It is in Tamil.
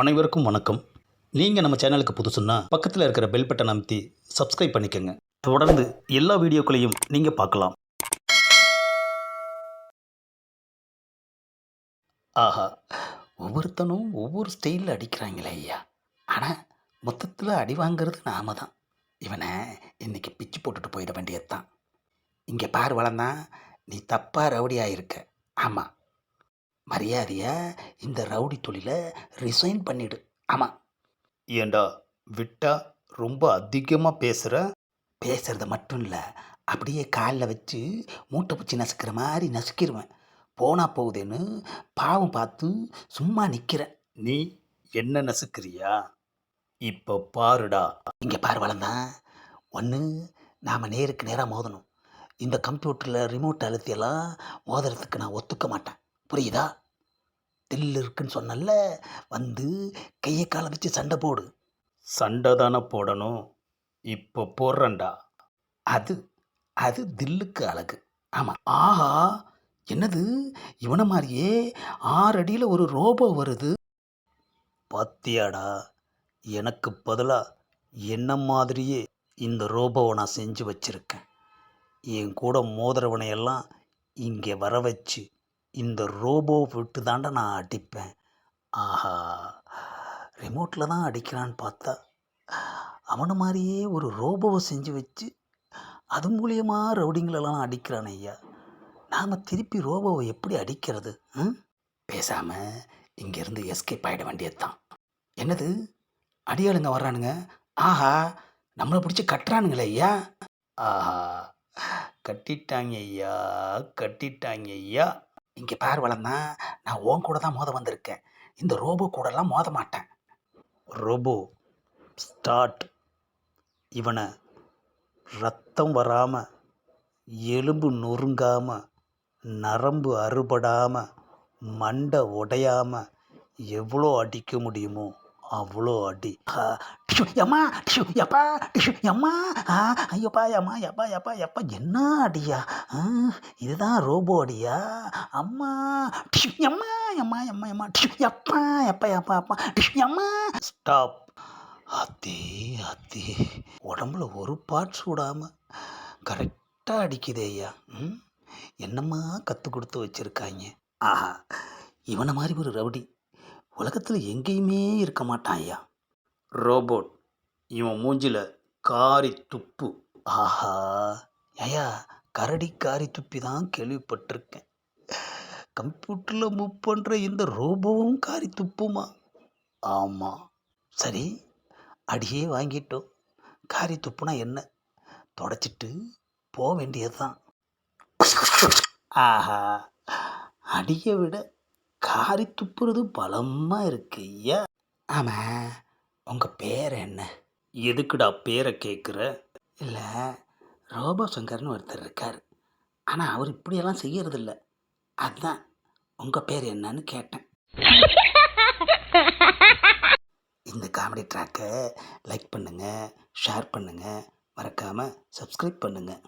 அனைவருக்கும் வணக்கம். நீங்கள் நம்ம சேனலுக்கு புதுசுன்னா பக்கத்தில் இருக்கிற பெல் பட்டன் அமைத்தி சப்ஸ்கிரைப் பண்ணிக்கோங்க. தொடர்ந்து எல்லா வீடியோக்களையும் நீங்கள் பார்க்கலாம். ஆஹா ஒவ்வொருத்தனும் ஒவ்வொரு ஸ்டைலில் அடிக்கிறாங்களே ஐயா. ஆனால் மொத்தத்தில் அடி வாங்கிறது நாம தான். இவனை இன்னைக்கு பிச்சு போட்டுட்டு போயிட வேண்டியதுதான். இங்கே பார் வளர்ந்தான் நீ தப்பாக ரவுடியாக இருக்க ஆமாம் மரியாதையா இந்த ரவுடி தொழிலை ரிசைன் பண்ணிடு. ஆமாம் ஏண்டா விட்டா ரொம்ப அதிகமாக பேசுகிற பேசுறது மட்டும் இல்லை அப்படியே காலில் வச்சு மூட்டை பூச்சி நசுக்கிற மாதிரி நசுக்கிடுவேன் போனா போகுதேன்னு பாவம் பார்த்து சும்மா நிற்கிறேன் நீ என்ன நசுக்கிறியா? இப்போ பாருடா. இங்கே பாரு வளர்ந்தான் ஒன்று நாம் நேருக்கு நேராக மோதணும். இந்த கம்ப்யூட்டரில் ரிமோட் அழுத்தியெல்லாம் மோதுறதுக்கு நான் ஒத்துக்க மாட்டேன். புரியுதா? தில் இருக்குன்னு சொன்னல வந்து கையை காலை வச்சு சண்டை போடு. சண்டை தானே போடணும். இப்போ போடுறேன்டா. அது அது தில்லுக்கு அழகு. ஆமாம் ஆஹா என்னது? இவனை மாதிரியே ஆறு அடியில் ஒரு ரோபோ வருது. பாத்தியாடா எனக்கு பதிலாக என்ன மாதிரியே இந்த ரோபோவை நான் செஞ்சு வச்சிருக்கேன். என் கூட மோதிரவனையெல்லாம் இங்கே வர வச்சு இந்த ரோபோ விட்டு தாண்டா நான் அடிப்பேன். ஆஹா ரிமோட்டில் தான் அடிக்கிறான்னு பார்த்தா அவனை மாதிரியே ஒரு ரோபோவை செஞ்சு வச்சு அது மூலியமாக ரவுடிங்களெல்லாம் அடிக்கிறான் ஐயா. நாம் திருப்பி ரோபோவை எப்படி அடிக்கிறது ம்? பேசாமல் இங்கேருந்து எஸ்கேப் ஆகிட வேண்டியது தான் என்னது? அடியாளுங்க வர்றானுங்க? ஆஹா நம்மளை பிடிச்சி கட்டுறானுங்களே ஐயா. ஆஹா கட்டிட்டாங்க ஐயா கட்டிட்டாங்க ஐயா. இங்கே பார் வளம்னா நான் உன் கூட தான் மோத வந்திருக்கேன். இந்த ரோபோ கூடலாம் மோத மாட்டேன். ரோபோ ஸ்டார்ட் இவனை ரத்தம் வராமல் எலும்பு நொறுங்காமல் நரம்பு அறுபடாமல் மண்டை உடையாமல் எவ்வளோ அடிக்க முடியுமோ அவ்வளோ அடி. ஆ, டிஷு, எம்மா டிஷு, எப்பா டிஷு, எம்மா ஐயோப்பா எம்மா எப்பா எப்பா எப்பா என்ன அடியா? இதுதான் ரோபோ அடியா? அம்மா டிஷு, எம்மா எம்மா எம்மா எம்மா டிஷு, எப்பா எப்பா எப்பா அப்பா டிஷு, எம்மா. ஸ்டாப். அத்தி அத்தி. உடம்புல ஒரு பார்ட்ஸ் விடாமல் கரெக்டாக அடிக்குதே ஐயா. ம் என்னம்மா கற்றுக் கொடுத்து வச்சுருக்காங்க? ஆஹா இவனை மாதிரி ஒரு ரவுடி. உலகத்தில் எங்கேயுமே இருக்க மாட்டான் ஐயா. ரோபோட். இவன் மூஞ்சில் காரி துப்பு. ஆஹா. ஐயா கரடி காரி துப்பி தான் கேள்விப்பட்டிருக்கேன். கம்ப்யூட்டரில் மூவ் பண்ணுற இந்த ரோபோவும் காரி துப்புமா? ஆமாம் சரி அடியே வாங்கிட்டோம். காரி துப்புனா என்ன? தொடச்சிட்டு போக வேண்டியது தான் ஆஹா. அடியை விட காரி துப்புறது பலமாக இருக்கு ஐயா. ஆமாம் உங்கள் பேர் என்ன? எதுக்குடா பேரை கேட்குற இல்லை ரோபோ சங்கர்னு ஒருத்தர் இருக்கார். ஆனால் அவர் இப்படியெல்லாம் செய்யறதில்ல. அதுதான் உங்கள் பேர் என்னன்னு கேட்டேன். இந்த காமெடி ட்ராக்கை லைக் பண்ணுங்கள் ஷேர் பண்ணுங்கள் மறக்காமல் சப்ஸ்கிரைப் பண்ணுங்கள்